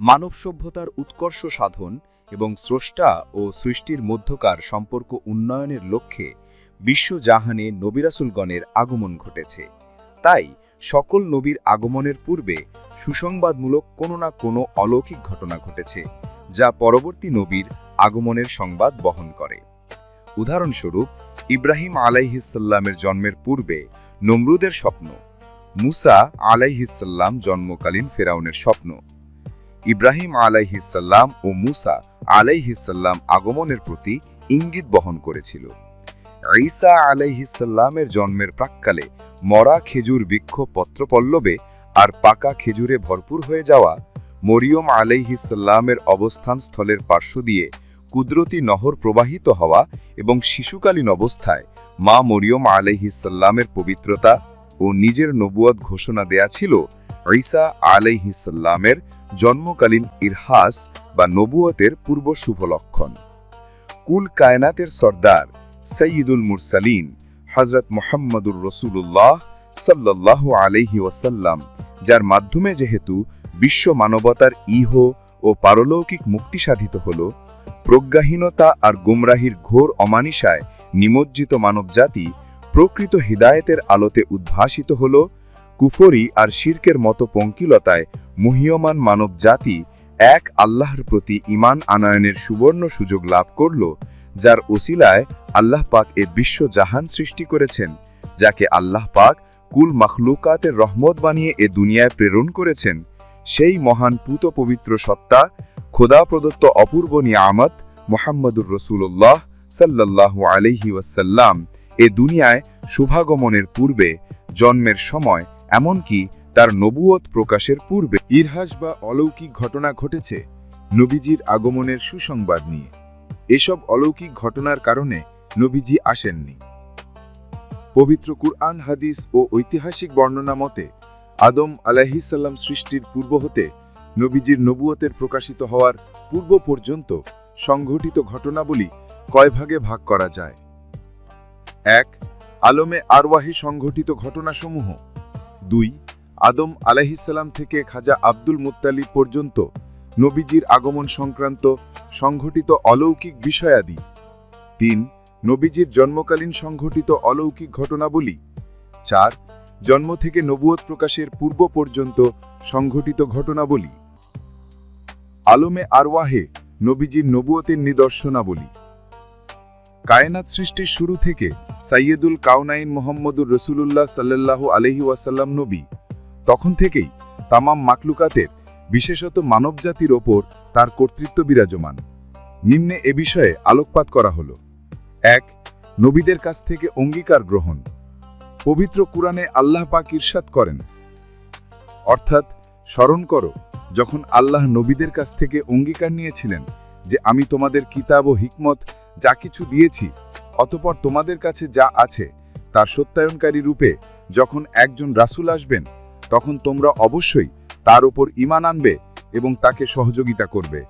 মানব সভ্যতার উৎকর্ষ সাধন এবং স্রষ্টা ও সৃষ্টির মধ্যকার সম্পর্ক উন্নয়নের লক্ষ্যে বিশ্বজাহানে নবিরাসুলগণের আগমন ঘটেছে। তাই সকল নবীর আগমনের পূর্বে সুসংবাদমূলক কোনো না কোনো অলৌকিক ঘটনা ঘটেছে, যা পরবর্তী নবীর আগমনের সংবাদ বহন করে। উদাহরণস্বরূপ, ইব্রাহিম আলাইহিসাল্লামের জন্মের পূর্বে নমরুদের স্বপ্ন, মুসা আলাইহিসাল্লাম জন্মকালীন ফেরাউনের স্বপ্ন। ইব্রাহিম আলাইহিসাল্লাম ও মুসা আলাইহিসাল্লাম আগমনের প্রতি ইঙ্গিত বহন করেছিল। ঈসা আলাইহিসাল্লামের জন্মের প্রাক্কালে মরা খেজুর বৃক্ষ পত্রপল্লবে আর পাকা খেজুরে ভরপুর হয়ে যাওয়া মরিয়ম আলাইহিসাল্লামের অবস্থান স্থলের পার্শ্ব দিয়ে কুদরতি নহর প্রবাহিত হওয়া এবং শিশুকালীন অবস্থায় মা মরিয়ম আলাইহিসাল্লামের পবিত্রতা ও নিজের নবুয়ত ঘোষণা দেয়া ছিল ঈসা আলাইহিসাল্লামের জন্মকালীন ইরহাস বা নবুয়তের পূর্ব শুভ লক্ষণ। কুল কায়নাতের সর্দার সঈদুল মুরসালিন হজরত মোহাম্মদুর রসুল্লাহ সাল্লাহ আলহি ওয়াসাল্লাম, যার মাধ্যমে যেহেতু বিশ্ব মানবতার ইহ ও পারলৌকিক মুক্তি সাধিত হল, প্রজ্ঞাহীনতা আর গুমরাহির ঘোর অমানিসায় নিমজ্জিত মানবজাতি প্রকৃত হিদায়েতের আলোতে উদ্ভাসিত হল কুফরি আর শির্কের মতো পঙ্কিলতায় মুহীয়মান মানব জাতি এক আল্লাহর প্রতি ইমান আনয়নের সুবর্ণ সুযোগ লাভ করল, যার ওসিলায় আল্লাহ পাক এ বিশ্ব জাহান সৃষ্টি করেছেন, যাকে আল্লাহ পাক কুল মখলুকাতের রহমত বানিয়ে এ দুনিয়ায় প্রেরণ করেছেন। সেই মহান পুত পবিত্র সত্তা, খোদা প্রদত্ত অপূর্ব নিয়ামত মোহাম্মদুর রসুল্লাহ সাল্লাল্লাহু আলহি ওয়াসাল্লাম এ দুনিয়ায় শুভাগমনের পূর্বে, জন্মের সময়, এমনকি তার নবুয়ত প্রকাশের পূর্বে ইরহাস বা অলৌকিক ঘটনা ঘটেছে নবীজির আগমনের সুসংবাদ নিয়ে। এসব অলৌকিক ঘটনার কারণে নবীজি আসেননি। পবিত্র কুরআন, হাদিস ও ঐতিহাসিক বর্ণনা মতে, আদম আলাহিসাল্লাম সৃষ্টির পূর্ব হতে নবীজির নবুয়তের প্রকাশিত হওয়ার পূর্ব পর্যন্ত সংঘটিত ঘটনাবলী কয় ভাগে ভাগ করা যায়? এক, আলমে আরওয়াহি সংঘটিত ঘটনাসমূহ। দুই, আদম আলাহিসাল্লাম থেকে খাজা আব্দুল মুত্তালিব পর্যন্ত নবীজির আগমন সংক্রান্ত সংঘটিত অলৌকিক বিষয়াদি। তিন, নবীজির জন্মকালীন সংঘটিত অলৌকিক ঘটনাবলী। চার, জন্ম থেকে নবুয়ত প্রকাশের পূর্ব পর্যন্ত সংঘটিত ঘটনাবলী। আলমে আরওয়াহে নবীজির নবুয়তের নিদর্শনাবলী। কায়নাত সৃষ্টির শুরু থেকে সাইয়েদুল কাউনাইন মোহাম্মদুর রসুলুল্লাহ সাল্লাল্লাহু আলহি ওয়াসাল্লাম নবী। তখন থেকেই তামাম মাকলুকাতের বিশেষত মানবজাতির ওপর তার কর্তৃত্ব বিরাজমান। নিম্নে এ বিষয়ে আলোকপাত করা হল। এক, নবীদের কাছ থেকে অঙ্গীকার গ্রহণ। পবিত্র কুরআনে আল্লাহ পাক ইরশাদ করেন। অর্থাৎ, স্মরণ করো, যখন আল্লাহ নবীদের কাছ থেকে অঙ্গীকার নিয়েছিলেন যে আমি তোমাদের কিতাব ও হিকমত যা কিছু দিয়েছি, অতপর তোমাদের কাছে যা আছে, তার সত্যায়নকারী রূপে যখন একজন রাসুল আসবেন, তখন তোমরা অবশ্যই তার উপর ইমান আনবে এবং তাকে সহযোগিতা করবে।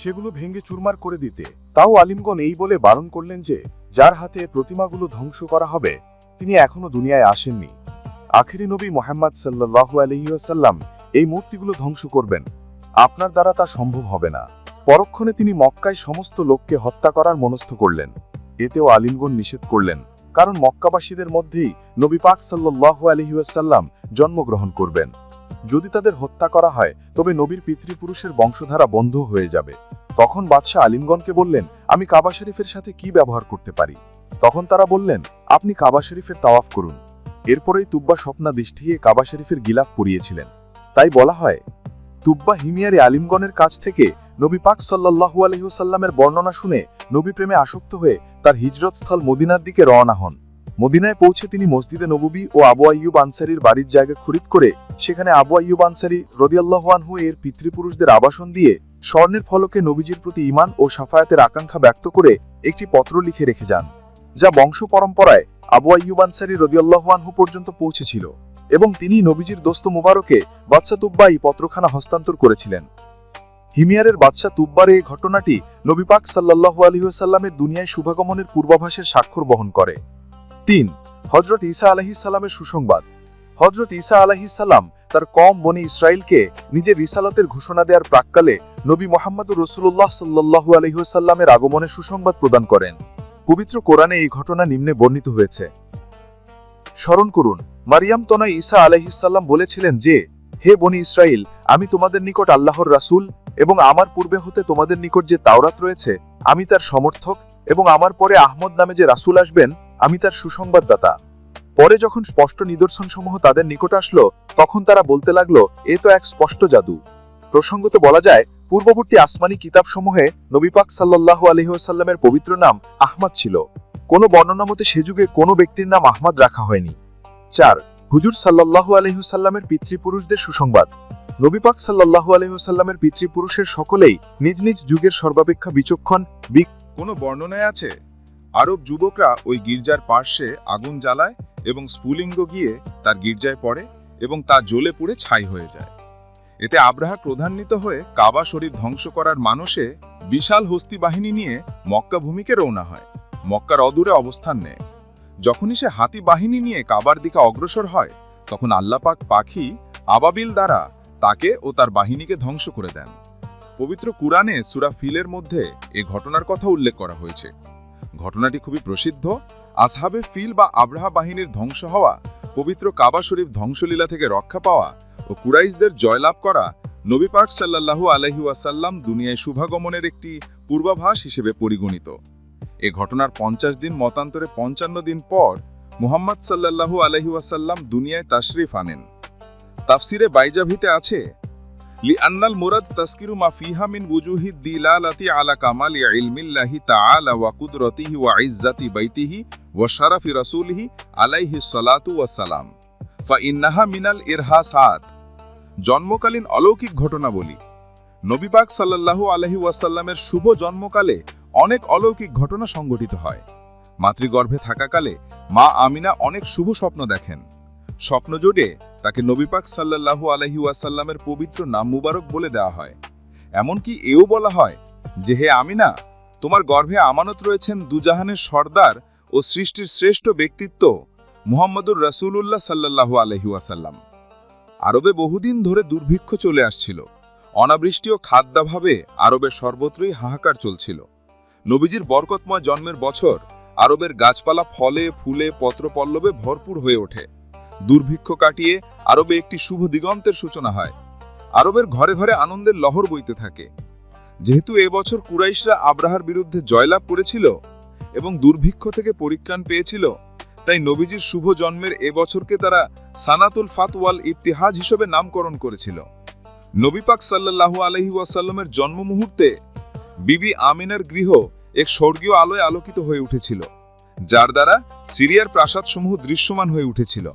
সেগুলো ভেঙে চুরমার করে দিতে। তাও আলিমগণ এই বলে বারণ করলেন যে, যার হাতে প্রতিমাগুলো ধ্বংস করা হবে, তিনি এখনও দুনিয়ায় আসেননি। আখেরি নবী মোহাম্মদ সাল্লাহু আলহিউসাল্লাম এই মূর্তিগুলো ধ্বংস করবেন। আপনার দ্বারা তা সম্ভব হবে না। পরক্ষণে তিনি মক্কায় সমস্ত লোককে হত্যা করার মনস্থ করলেন। এতেও আলিমগণ নিষেধ করলেন, কারণ মক্কাবাসীদের মধ্যেই নবী পাক সাল্লাহু আলহিউসাল্লাম জন্মগ্রহণ করবেন। যদি তাদের হত্যা করা হয়, তবে নবীর পিতৃপুরুষের বংশধারা বন্ধ হয়ে যাবে। তখন বাদশাহ আলিমগণকে বললেন, আমি কাবা শরীফের সাথে কি ব্যবহার করতে পারি? তখন তারা বললেন, আপনি কাবা শরীফের তাওয়াফ করুন। এরপরেই তুব্বা স্বপ্না দৃষ্টিয়ে কাবা শরীফের গিলাফ পরিয়েছিলেন তাই বলা হয়, তুব্বা হিমিয়ারি আলিমগণের কাছ থেকে নবী পাক সাল্লাহু আলহিউসাল্লামের বর্ণনা শুনে নবী প্রেমে আসক্ত হয়ে তার হিজরতস্থল মদিনার দিকে রওনা হন। মদিনায় পৌঁছে তিনি মসজিদে নববী ও আবু আইয়ুব আনসারির বাড়ির জায়গা খরিদ করে সেখানে আবু আইয়ুব আনসারি রদিয়াল্লাহানহু এর পিতৃপুরুষদের আবাসন দিয়ে স্বর্ণের ফলকে নবীজির প্রতি ইমান ও সাফায়াতের আকাঙ্ক্ষা ব্যক্ত করে একটি পত্র লিখে রেখে যান, যা বংশ পরম্পরায় আবু আইয়ুব আনসারি রদিয়াল্লাহানহু পর্যন্ত পৌঁছেছিল এবং তিনি নবীজির দোস্ত মুবারকে বাদশা তুব্বা এই পত্রখানা হস্তান্তর করেছিলেন। হিমিয়ারের বাদশা তুব্বার এই ঘটনাটি নবী পাক সাল্লাহু দুনিয়ায় শুভাগমনের পূর্বাভাসের স্বাক্ষর বহন করে। তিন হজরত ঈসা আলাহিসাল্লামের সুসংবাদ। হজরত ঈসা আলাহিসাল্লাম তার কম বনি ইসরায়েলকে নিজের রিসালাতের ঘোষণা দেওয়ার প্রাককালে নবী মোহাম্মদ রসুল্লাহ সাল্লাহু আলহিহাসাল্লামের আগমনের সুসংবাদ প্রদান করেন। পবিত্র কোরআনে এই ঘটনা নিম্নে বর্ণিত হয়েছে। স্মরণ করুন, মারিয়াম তনয় ঈসা আলাইহিসাল্লাম বলেছিলেন যে, হে বনি ইসরায়েল আমি তোমাদের নিকট আল্লাহর রাসূল এবং আমার পূর্বে হতে তোমাদের নিকট যে তাওরাত রয়েছে, আমি তার সমর্থক এবং আমার পরে আহমদ নামে যে রাসূল আসবেন আমি তার সুসংবাদদাতা। পরে যখন স্পষ্ট নিদর্শনসমূহ তাদের নিকট আসলো, তখন তারা বলতে লাগল, এ তো এক স্পষ্ট জাদু। প্রসঙ্গত বলা যায়, পূর্ববর্তী আসমানি কিতাবসমূহে নবীপাক সাল্লাল্লাহু আলহিহাসাল্লামের পবিত্র নাম আহমদ ছিল। কোনো বর্ণনা মতে সে যুগে কোনো ব্যক্তির নাম আহমদ রাখা হয়নি। চার, হুজুর সাল্লাল্লাহু আলহিহসাল্লামের পিতৃপুরুষদের সুসংবাদ। নবীপাক সাল্লাল্লাহু আলহিহসাল্লামের পিতৃপুরুষের সকলেই নিজ নিজ যুগের সর্বাপেক্ষা বিচক্ষণ, বিক কোনো বর্ণনায় আছে? আরব যুবকরা ওই গির্জার পার্শ্বে আগুন জ্বালায় এবং স্ফুলিঙ্গ গিয়ে তার গির্জায় পড়ে এবং তা জ্বলে পুড়ে ছাই হয়ে যায়। এতে আব্রাহা ক্রধান্বিত হয়ে কাবা শরীর ধ্বংস করার মানুষে বিশাল হস্তি বাহিনী নিয়ে মক্কা ভূমিকে রওনা হয়। মক্কার অদূরে অবস্থান নেয়। যখনই সে হাতি বাহিনী নিয়ে কাবার দিকে অগ্রসর হয়, তখন আল্লাপাক পাখি আবাবিল দ্বারা তাকে ও তার বাহিনীকে ধ্বংস করে দেন। পবিত্র কুরআনে সুরা ফিলের মধ্যে এ ঘটনার কথা উল্লেখ করা হয়েছে। ঘটনাটি খুবই প্রসিদ্ধ। আসহাবে ফিল বা আব্রাহা বাহিনীর ধ্বংস হওয়া, পবিত্র কাবা শরীফ ধ্বংসলীলা থেকে রক্ষা পাওয়া ও কুরাইশদের জয়লাভ করা নবী পাক সাল্লাল্লাহু আলহি ওয়াসাল্লাম দুনিয়ায় শুভাগমনের একটি পূর্বাভাস হিসেবে পরিগণিত। এ ঘটনার পঞ্চাশ দিন মতান্তরে পঞ্চান্ন দিন পর মুহাম্মদ সাল্লাল্লাহু আলহি ওয়াসাল্লাম দুনিয়ায় তাশরিফ আনেন। তাফসিরে বাইজাভিতে আছে লিআন্নাল মুরাদ তাসকিরু মা ফিহা মিন বুজুহি দিলালাতি আলা কামালি ইলমিল্লাহি তাআলা ওয়া কুদরতিহি ওয়া ইজ্জাতি বাইতিহি ওয়া শারাফি রাসূলিহি আলাইহি সালাতু ওয়া সালাম মিনাল জন্মকালীন অলৌকিক ঘটনাবলী। বলি নবীবাগ সাল্লাল্লাহু আলাইহি ওয়াসাল্লামের শুভ জন্মকালে অনেক অলৌকিক ঘটনা সংঘটিত হয়। মাতৃগর্ভে থাকাকালে মা আমিনা অনেক শুভ স্বপ্ন দেখেন। স্বপ্ন জোটে তাকে নবীপাক সাল্লাল্লাহু আলহি ওয়াসাল্লামের পবিত্র নাম মুবারক বলে দেওয়া হয়। এমনকি এও বলা হয় যে, হে আমিনা, তোমার গর্ভে আমানত রয়েছেন দুজাহানের সর্দার ও সৃষ্টির শ্রেষ্ঠ ব্যক্তিত্ব মুহাম্মদুর রাসূলুল্লাহ সাল্লাল্লাহু আলহি ওয়াসাল্লাম। আরবে বহুদিন ধরে দুর্ভিক্ষ চলে আসছিল। অনাবৃষ্টি ও খাদ্যাভাবে আরবের সর্বত্রই হাহাকার চলছিল। নবীজির বরকতময় জন্মের বছর আরবের গাছপালা ফলে, ফুলে, পত্রপল্লবে ভরপুর হয়ে ওঠে। দুর্ভিক্ষ কাটিয়ে আরবে একটি শুভ দিগন্তের সূচনা হয়। আরবের ঘরে ঘরে আনন্দের লহর বইতে থাকে। যেহেতু এবছর কুরাইশরা আব্রাহার বিরুদ্ধে জয়লাভ করেছিল এবং দুর্ভিক্ষ থেকে পরিত্রাণ পেয়েছিল, তাই নবীজির শুভ জন্মের এবছরকে তারা সানাতুল ফাতওয়াল ইফতিহাজ হিসেবে নামকরণ করেছিল। নবীপাক সাল্লাল্লাহু আলহি ওয়াসাল্লামের জন্ম মুহূর্তে বিবি আমিনার গৃহ এক স্বর্গীয় আলোয় আলোকিত হয়ে উঠেছিল, যার দ্বারা সিরিয়ার প্রাসাদসমূহ দৃশ্যমান হয়ে উঠেছিল।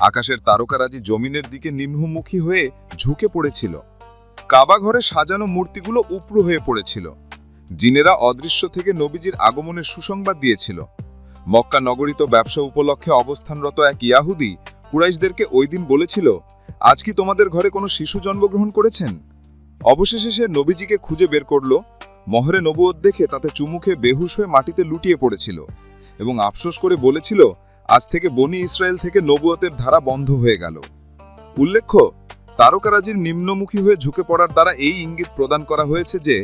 আকাশের তারকারাজি জমিনের দিকে নিম্নমুখী হয়ে ঝুঁকে পড়েছিল। কাবা ঘরে সাজানো মূর্তিগুলো উপরু হয়ে পড়েছিল। জিনেরা অদৃশ্য থেকে নবীজির আগমনের সুসংবাদ দিয়েছিল। মক্কা নগরীত ব্যবসা উপলক্ষে অবস্থানরত এক ইয়াহুদি কুরাইশদেরকে ওই দিন বলেছিল, আজ কি তোমাদের ঘরে কোনো শিশু জন্মগ্রহণ করেছেন? অবশেষে সে নবীজিকে খুঁজে বের করল। মহরে নবুয়ত দেখে তাতে চুমুখে বেহুশ হয়ে মাটিতে লুটিয়ে পড়েছিল এবং আফসোস করে বলেছিল আজ থেকে বনি ইসরায়েল থেকে নবুয়তের ধারা বন্ধ হয়ে গেল। উল্লেখ্য, তারকারাজির নিম্নমুখী হয়ে ঝুঁকে পড়ার দ্বারা এই ইঙ্গিত প্রদান করা হয়েছে যে,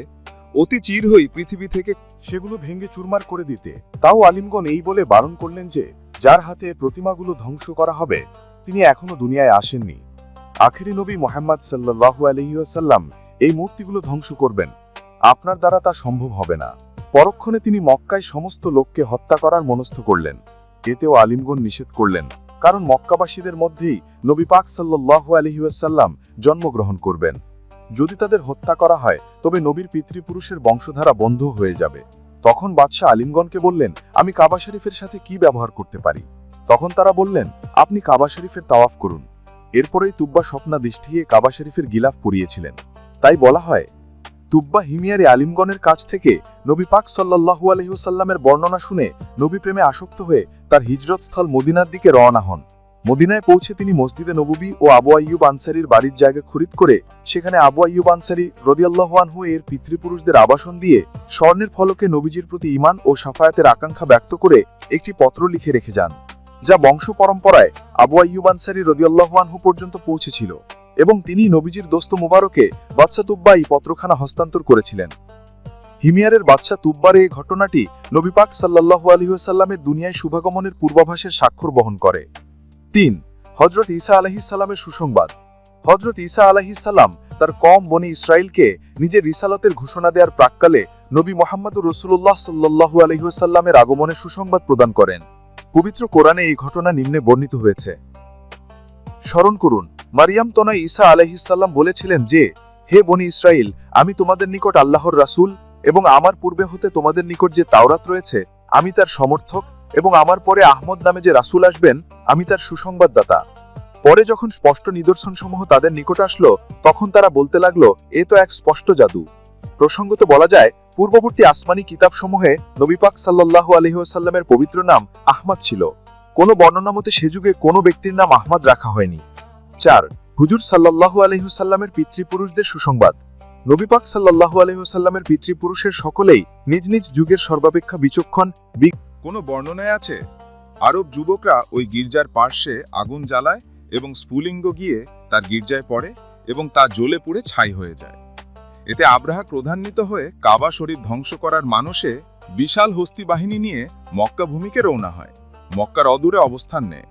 অতি চিরহই পৃথিবী থেকে সেগুলো ভেঙে চুরমার করে দিতে। তাও আলিমগণ এই বলে বারণ করলেন যে, যার হাতে প্রতিমাগুলো ধ্বংস করা হবে, তিনি এখনও দুনিয়ায় আসেননি। আখেরি নবী মোহাম্মদ সাল্লাল্লাহু আলহিউসাল্লাম এই মূর্তিগুলো ধ্বংস করবেন। আপনার দ্বারা তা সম্ভব হবে না। পরক্ষণে তিনি মক্কায় সমস্ত লোককে হত্যা করার মনস্থ করলেন। এতেও আলিমগণ নিষেধ করলেন, কারণ মক্কাবাসীদের মধ্যেই নবী পাক সাল্লাল্লাহু আলহিউসাল্লাম জন্মগ্রহণ করবেন। যদি তাদের হত্যা করা হয়, তবে নবীর পিতৃপুরুষের বংশধারা বন্ধ হয়ে যাবে। তখন বাদশাহ আলিমগণকে বললেন, আমি কাবা শরীফের সাথে কি ব্যবহার করতে পারি? তখন তারা বললেন, আপনি কাবা শরীফের তাওয়াফ করুন। এরপরেই তুব্বা স্বপ্না দৃষ্টিয়ে কাবা শরীফের গিলাফ পরিয়েছিলেন তাই বলা হয় তুব্বা হিমিয়ারে আলিমগণের কাছ থেকে নবী পাক সাল্লাহু আলহিউসাল্লামের বর্ণনা শুনে নবী প্রেমে আসক্ত হয়ে তার হিজরতস্থল মদিনার দিকে রওনা হন। মদিনায় পৌঁছে তিনি মসজিদে নববী ও আবু আইয়ুব আনসারির বাড়ির জায়গা খরিদ করে সেখানে আবু আইয়ুব আনসারি রদিয়াল্লাহানহু এর পিতৃপুরুষদের আবাসন দিয়ে স্বর্ণের ফলকে নবীজির প্রতি ইমান ও সাফায়াতের আকাঙ্ক্ষা ব্যক্ত করে একটি পত্র লিখে রেখে যান, যা বংশ পরম্পরায় আবু আইয়ুব আনসারি রদিয়াল্লাহানহু পর্যন্ত পৌঁছেছিল। এবং তিনি নবীজির দোস্ত মুবারকে বাদশা তুব্বা এই পত্রখানা হস্তান্তর করেছিলেন। হিমিয়ারের বাদশা তুব্বার এই ঘটনাটি নবীপাক সাল্লাহু আলহিহাসাল্লামের দুনিয়ায় শুভাগমনের পূর্বাভাসের স্বাক্ষর বহন করে। তিন হজরত ঈসা আলহিসাল্লামের সুসংবাদ। হজরত ঈসা আলহিসাল্লাম তার কম বনি ইসরায়েলকে নিজের রিসালতের ঘোষণা দেওয়ার প্রাক্কালে নবী মোহাম্মদুর রসুল্লাহ সাল্লু আলহিহাসাল্লামের আগমনের সুসংবাদ প্রদান করেন। পবিত্র কোরআনে এই ঘটনা নিম্নে বর্ণিত হয়েছে। স্মরণ করুন, মারিয়াম তনয় ঈসা আলহিসাল্লাম বলেছিলেন যে, হে বনি ইসরায়েল আমি তোমাদের নিকট আল্লাহর রাসূল এবং আমার পূর্বে হতে তোমাদের নিকট যে তাওরাত রয়েছে, আমি তার সমর্থক এবং আমার পরে আহমদ নামে যে রাসূল আসবেন, আমি তার সুসংবাদদাতা। পরে যখন স্পষ্ট নিদর্শনসমূহ তাদের নিকট আসলো, তখন তারা বলতে লাগল, এ তো এক স্পষ্ট জাদু। প্রসঙ্গত বলা যায়, পূর্ববর্তী আসমানি কিতাবসমূহে নবী পাক সাল্লাল্লাহু আলাইহি পবিত্র নাম আহমদ ছিল। কোনো বর্ণনা মতে সে যুগে কোনো ব্যক্তির নাম আহমদ রাখা হয়নি। চার, হুজুর সাল্লাল্লাহু আলাইহি ওয়াসাল্লামের পিতৃপুরুষদের সুসংবাদ। নবী পাক সাল্লাল্লাহু আলাইহি পিতৃপুরুষের সকলেই নিজ নিজ যুগের সর্বাপেক্ষা বিচক্ষণ কোনো বর্ণনায় আছে? আরব যুবকরা ওই গির্জার পার্শ্বে আগুন জ্বালায় এবং স্ফুলিঙ্গ গিয়ে তার গির্জায় পড়ে এবং তা জ্বলে পুড়ে ছাই হয়ে যায়। এতে আব্রাহা ক্রধান্বিত হয়ে কাবা শরীফ ধ্বংস করার মানুষে বিশাল হস্তি বাহিনী নিয়ে মক্কা ভূমিকে রওনা হয়। মক্কার অদূরে অবস্থান নেয়।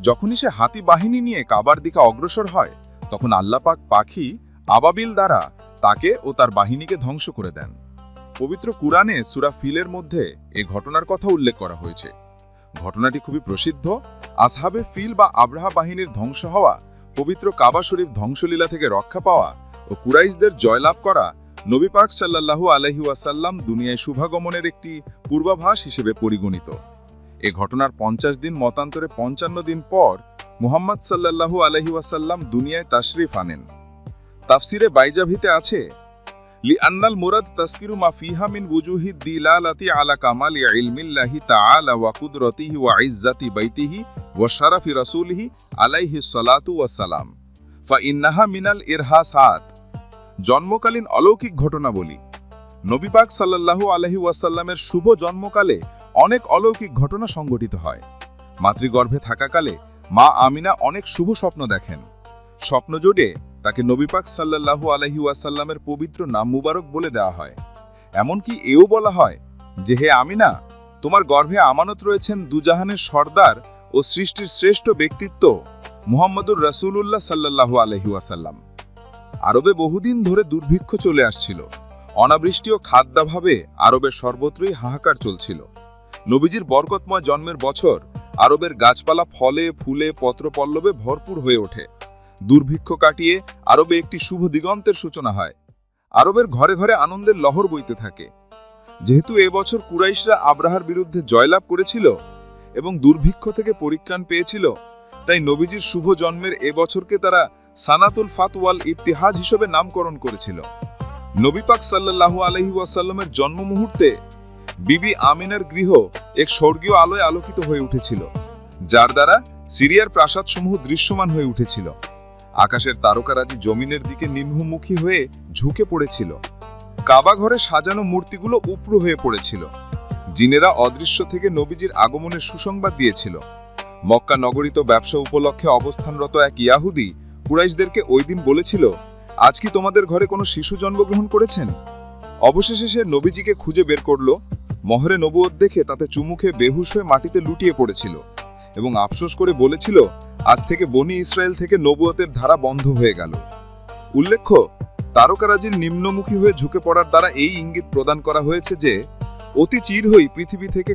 যখনই সে হাতি বাহিনী নিয়ে কাবার দিকে অগ্রসর হয়, তখন আল্লাপাক পাখি আবাবিল দ্বারা তাকে ও তার বাহিনীকে ধ্বংস করে দেন। পবিত্র কুরআনে সুরা ফিলের মধ্যে এ ঘটনার কথা উল্লেখ করা হয়েছে। ঘটনাটি খুবই প্রসিদ্ধ। আসহাবে ফিল বা আব্রাহা বাহিনীর ধ্বংস হওয়া, পবিত্র কাবা শরীফ ধ্বংসলীলা থেকে রক্ষা পাওয়া ও কুরাইশদের জয়লাভ করা নবী পাক সাল্লাল্লাহু আলহি ওয়াসাল্লাম দুনিয়ায় শুভাগমনের একটি পূর্বাভাস হিসেবে পরিগণিত। এ ঘটনার পঞ্চাশ দিন মতান্তরে পঞ্চান্ন দিন পর মুহাম্মদ সাল্লাহু আলহি ওয়াসাল্লাম দুনিয়ায় তাশরিফ আনেন। তাফসিরে বাইজাভিতে আছে লি আন্নাল মুরাদ তস্কিরু মা ফিহা মিন বুজুহি দিলালাতি আলা কামাল ইলমিল্লাহি তাআলা ওয়া কুদরতিহি ওয়া ইজ্জাতি বাইতিহি ওয়া শারাফি রাসূলিহি আলাইহি সলাতু ওয়া সালাম। ফা ইন্নাহা মিনাল ইরহাসাত। জন্মকালীন অলৌকিক ঘটনা বলি নবী পাক সাল্লাল্লাহু আলাইহি ওয়াসাল্লামের শুভ জন্মকালে অনেক অলৌকিক ঘটনা সংঘটিত হয়। মাতৃগর্ভে থাকাকালে মা আমিনা অনেক শুভ স্বপ্ন দেখেন। স্বপ্ন জোটে তাকে নবী পাক সাল্লাল্লাহু আলহি ওয়াসাল্লামের পবিত্র নাম মুবারক বলে দেওয়া হয়। এমনকি এও বলা হয় যে, হে আমিনা, তোমার গর্ভে আমানত রয়েছেন দুজাহানের সর্দার ও সৃষ্টির শ্রেষ্ঠ ব্যক্তিত্ব মুহাম্মদুর রাসূলুল্লাহ সাল্লাল্লাহু আলহি ওয়াসাল্লাম। আরবে বহুদিন ধরে দুর্ভিক্ষ চলে আসছিল। অনাবৃষ্টি ও খাদ্যাভাবে আরবের সর্বত্রই হাহাকার চলছিল। নবীজির বরকতময় জন্মের বছর আরবের গাছপালা ফলে, ফুলে, পত্রপল্লবে ভরপুর হয়ে ওঠে। দুর্ভিক্ষ কাটিয়ে আরবে একটি শুভ দিগন্তের সূচনা হয়। আরবের ঘরে ঘরে আনন্দের লহর বইতে থাকে। যেহেতু এবছর কুরাইশরা আব্রাহার বিরুদ্ধে জয়লাভ করেছিল এবং দুর্ভিক্ষ থেকে পরিত্রাণ পেয়েছিল, তাই নবীজির শুভ জন্মের এবছরকে তারা সানাতুল ফাতওয়াল ইবতিহাজ হিসেবে নামকরণ করেছিল। নবী পাক সাল্লাল্লাহু আলহি ওয়াসাল্লামের জন্ম মুহূর্তে বিবি আমিনার গৃহ এক স্বর্গীয় আলোয় আলোকিত হয়ে উঠেছিল, যার দ্বারা সিরিয়ার প্রাসাদসমূহ দৃশ্যমান হয়ে উঠেছিল। আকাশের তারকারাজি জমিনের দিকে নিম্নমুখী হয়ে ঝুঁকে পড়েছিল। কাবা ঘরে সাজানো মূর্তিগুলো উপ্রু হয়ে পড়েছিল। জিনেরা অদৃশ্য থেকে নবীজির আগমনের সুসংবাদ দিয়েছিল। মক্কা নগরীত ব্যবসা উপলক্ষে অবস্থানরত এক ইয়াহুদি কুরাইশদেরকে ওই দিন বলেছিল, আজ কি তোমাদের ঘরে কোনো শিশু জন্মগ্রহণ করেছেন? অবশেষে সে নবীজিকে খুঁজে বের করল মহরে নবুয়ত দেখে তাতে চুমুখে বেহুশ হয়ে মাটিতে লুটিয়ে পড়েছিল এবং আফসোস করে বলেছিল, আজ থেকে বনি ইসরায়েল থেকে নবুয়তের ধারা বন্ধ হয়ে গেল। উল্লেখ্য, তারকারাজির নিম্নমুখী হয়ে ঝুঁকে পড়ার দ্বারা এই ইঙ্গিত প্রদান করা হয়েছে যে, অতি চির হই পৃথিবী থেকে